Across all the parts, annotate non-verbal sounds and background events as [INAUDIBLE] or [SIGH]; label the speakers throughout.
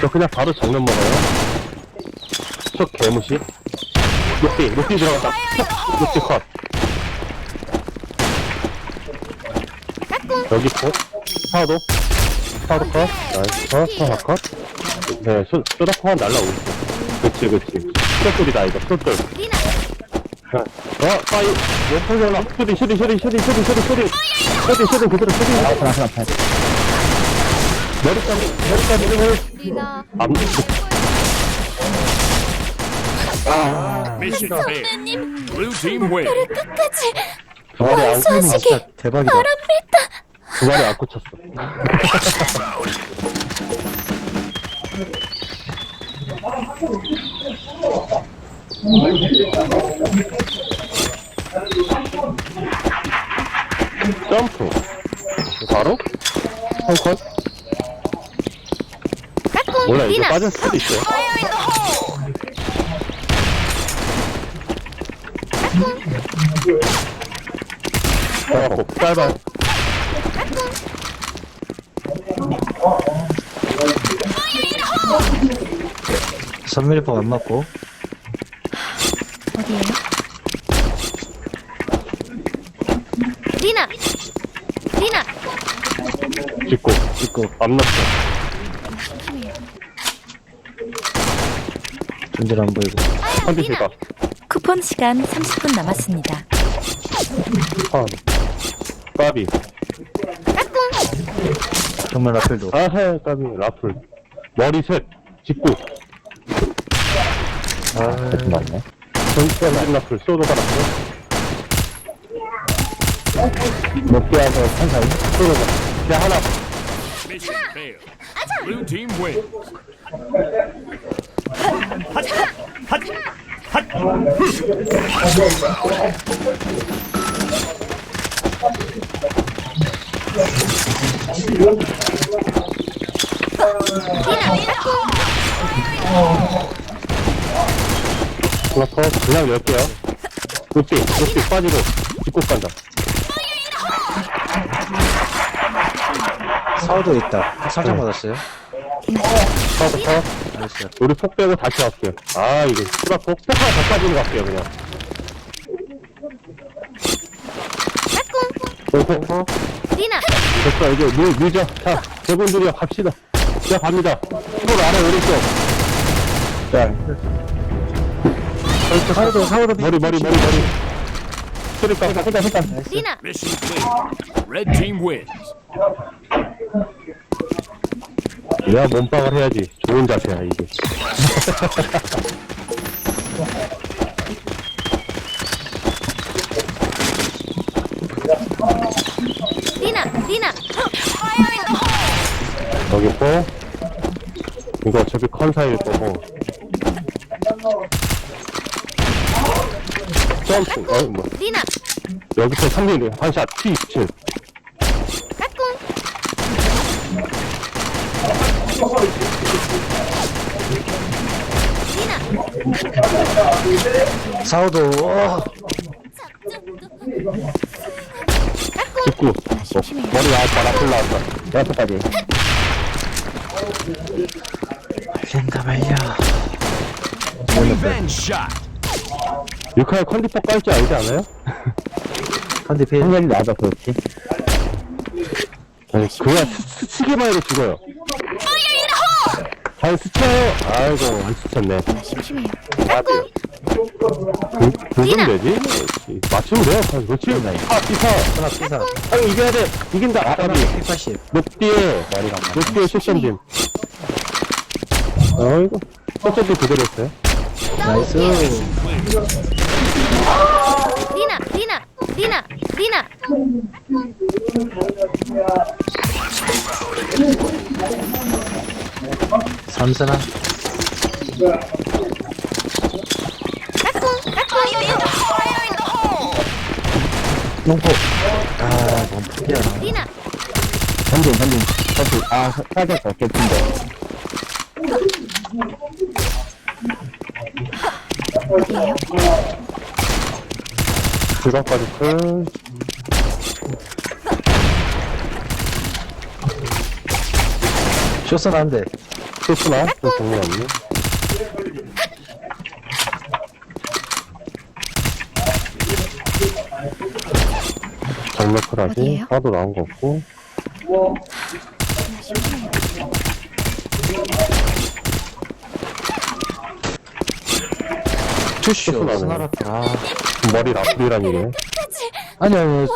Speaker 1: 저 그냥 바로 정면 먹어요. 저 개무시. 높이, 높이 들어갔다. 높이 컷. 여기 컷. 파도. 파도 컷. 나이스 컷. 파도 컷. 네, 쏘, 쏘다코만 날라오고 있어. 그치, 그치. 쏘돌이다, 이거.
Speaker 2: 리나
Speaker 1: 어, 빠이. 뭐, 소리나. 슈딩, 슈딩, 슈딩, 슈딩, 슈딩, 슈딩, 슈딩. 슈딩, 슈딩, 그대로 슈딩.
Speaker 3: 나쁜 나쁜 나쁜
Speaker 1: 머리까지, 머리까지, 머리.
Speaker 2: 리나
Speaker 1: 안,
Speaker 4: Mission failed. Blue team win.
Speaker 2: 끝까지
Speaker 1: 두 마리 안,
Speaker 2: 완수하시기
Speaker 3: 진짜 대박이다
Speaker 2: 바랍니다.
Speaker 1: 두 마리 안 꽂혔어. 점프. 바로? 헐컷? 몰라, 이제
Speaker 2: 리나
Speaker 1: 빠질 수도 있어요. 어, 짧아.
Speaker 3: 선밀법 안 맞고
Speaker 2: 어디에요? 리나 리나
Speaker 1: 찍고, 찍고, 안 났어.
Speaker 3: 존재를 안 보이고
Speaker 1: 컨디스가.
Speaker 2: 쿠폰 시간 30분 남았습니다.
Speaker 1: 한. 까비.
Speaker 3: 정말 라펠도
Speaker 1: 아해, 까비. 라플. 머리 셋. 직구. 아, 맞네. 전체 라 라플. 쏘도 받았어. 높게 하서 천천히. 쏘도 받았어. 그냥 하나.
Speaker 4: Mission failed. Blue team wins.
Speaker 1: 그렇고, 그냥 열게요. 높이, 높이 빠지고, 직구 간다.
Speaker 3: 사우도 있다 살짝 맞았어요
Speaker 1: 서부터.
Speaker 3: 나이스
Speaker 1: 우리 폭 빼고 다시 갈게요. 아, 이거, 수가 폭, 폭 하나 더 빠지고 갈게요, 그냥. 폭, 폭, 폭.
Speaker 2: 리나
Speaker 1: 됐어, 이제 물, 밀죠. 자, 대군들이요, 갑시다. 자, 갑니다. 손 아래, 오른쪽. 자. 그렇죠, 사우도, 사우도. 머리, 머리, 머리, 머리. 그러니까, 그러니까, 그러니까.
Speaker 2: 리나
Speaker 4: Mission clear. Red team wins.
Speaker 1: 내가 몸빵을 해야지. 좋은 자세야, 이게.
Speaker 2: 리나 리나
Speaker 1: 여기 있고. 이거 어차피 컨사일 거고. 점프, 어, 뭐.
Speaker 2: 리나
Speaker 1: 여기서 3mm, 한샷, T27.
Speaker 2: 까꿍 리나
Speaker 3: 사우도 어,
Speaker 1: 직구. 어, 머리 나왔다, 라플 나왔다. 라플까지.
Speaker 3: 된다
Speaker 4: shot.
Speaker 1: 육칼 컨디퍼 깔지 알지 않아요?
Speaker 3: 컨디 페이
Speaker 1: 생각이 나서 그렇지. 아니, 그냥 스, 스치기만 해도 죽어요. 잘 스쳐요. 아이고, 안 스쳤네.
Speaker 2: 심심해요.
Speaker 1: 까비. 그, 그건 되지? 그렇지. 맞추면 돼요. 아, 그렇지. 아, 피사.
Speaker 3: 하나 피사
Speaker 1: 형, 이겨야 돼. 이긴다. 아, 까비.
Speaker 3: 180
Speaker 1: 높디에, 높디에 실전짐. 어이구. 실전짐 그대로 했어요.
Speaker 3: 나이스
Speaker 2: 리나 리나 리나 리나
Speaker 3: 삼선아. 농포. 아 포기야.
Speaker 2: 리나.
Speaker 1: 한점 한점 사실 아 살짝 적겠는데
Speaker 2: 어디에요?
Speaker 1: 그거까지 끝
Speaker 3: 쇼스는 안 돼.
Speaker 1: 쇼스나? 그 정리 없네. 정맥크라지
Speaker 2: 어디예요?
Speaker 1: 하도 나온 거 없고
Speaker 3: 투쇼.
Speaker 1: 쇼스나네.
Speaker 3: 스나라. 아.
Speaker 1: 머리 라플이란 얘기네
Speaker 3: 아니, 아니.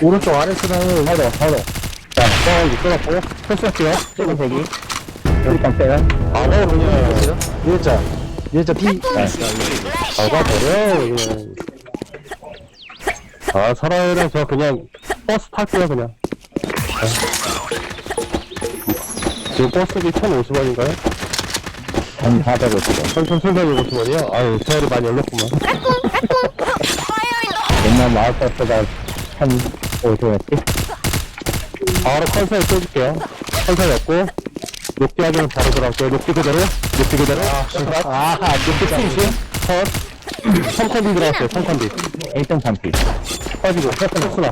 Speaker 3: 오른쪽 아래 스나는.
Speaker 1: 하도 하도 자 뻥을 끊었고. 패스할게요 조금 대기. 여기 딱 빼요 아너 그냥
Speaker 3: 유자. 유자 B.
Speaker 1: 나가버려. 그냥 아 설아이랑 저 그냥 버스 탈게요 그냥. 네. 지금 버스비 1,050원인가요? 1,450원. 1,350원이요? 아유 세월이 많이 올렸구만. [LAUGHS] 옛날 마을 버스가 1,050원이었지? 바로 컨셉 쏘줄게요. 컨셉이었고 녹기 확인은 바로 들어갈게요. 녹기 그대로 녹기 그대로. 아 녹기 피니시 컷 3컨디 들어갔어요 3컨디. 1등 3피. 빠지고 패스는 수나.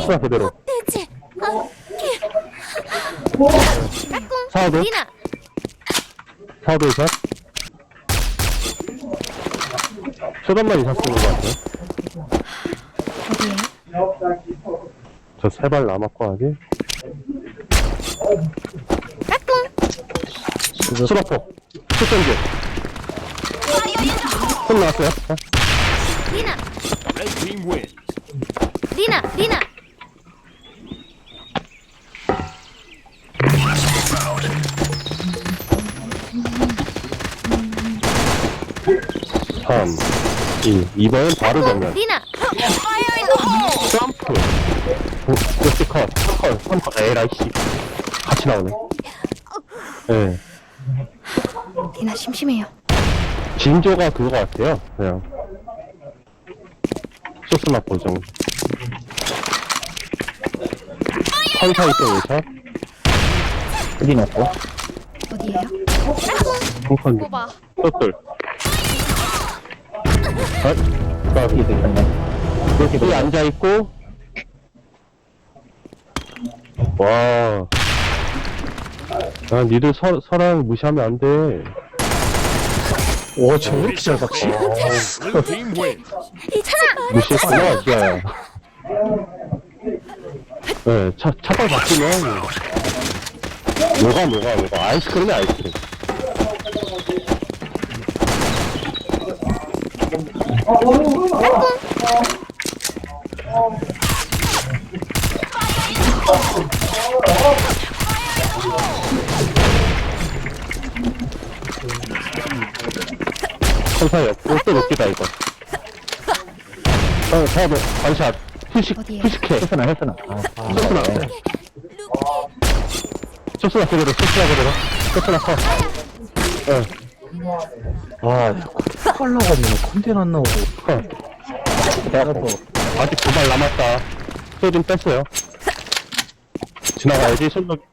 Speaker 1: 수나 그대로.
Speaker 2: 어, 리나.
Speaker 1: 사도. 샷 쇼단만 이상 쓰는 것 같아요.
Speaker 2: 어디에요?
Speaker 1: 저 세 발 남았고 아직 수라포 수전기 손 나왔어요 어?
Speaker 2: 리나.
Speaker 4: Red team wins.
Speaker 2: 리나. 리나.
Speaker 1: 삼, 이, 이번엔 바로 정면
Speaker 2: 리나.
Speaker 1: 점프 고스 컷, 컷, 3컷, 에라이 씨 같이 나오네 예
Speaker 2: 리나 심심해요.
Speaker 1: 진조가 그거 같아요 그냥 소스 맛 보정 컨사 있던 외샷 어디 났어?
Speaker 2: 어디에요?
Speaker 1: 콩컨
Speaker 2: 뽑아.
Speaker 1: 떴들 어? 나 이게 됐네 여기 앉아있고 와 아, 니들 서, 서랑 무시하면 안 돼.
Speaker 3: 오, 저왜 이렇게 잘 박지?
Speaker 4: Blue team wins.
Speaker 1: 무시했구나, 지아야. 네, 차, 차발 바뀌면. 뭐가, 뭐가, 뭐가. 아이스크림이 아이스크림. 천사였고, 또 높기다, 이거. 어, 사도 반샷. 후식,
Speaker 2: 어디에요?
Speaker 1: 후식해. 했으나, 했으나. 했으나. 소스나 그대로, 소스나 그대로. 소스나 커. 예,
Speaker 3: 와, 빨라가지고 컨텐 안 나오고.
Speaker 1: 커. 대학고. 아직 두 발 남았다. 소좀 뺐어요. 지나가야지, 손목.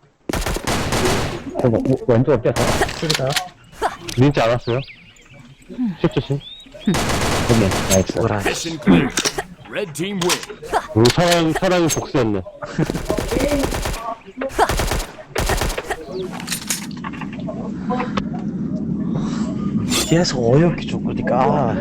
Speaker 1: 왼쪽 어깨
Speaker 3: 저기다.
Speaker 1: 민지 않았어요? 슛조심. 오케이, 나이스.
Speaker 3: 죽어라.
Speaker 4: Mission clear. Red team wins.
Speaker 1: 우리 사랑, 사랑이 복수였네.
Speaker 3: 계속 어이없게 죽으니까. 아.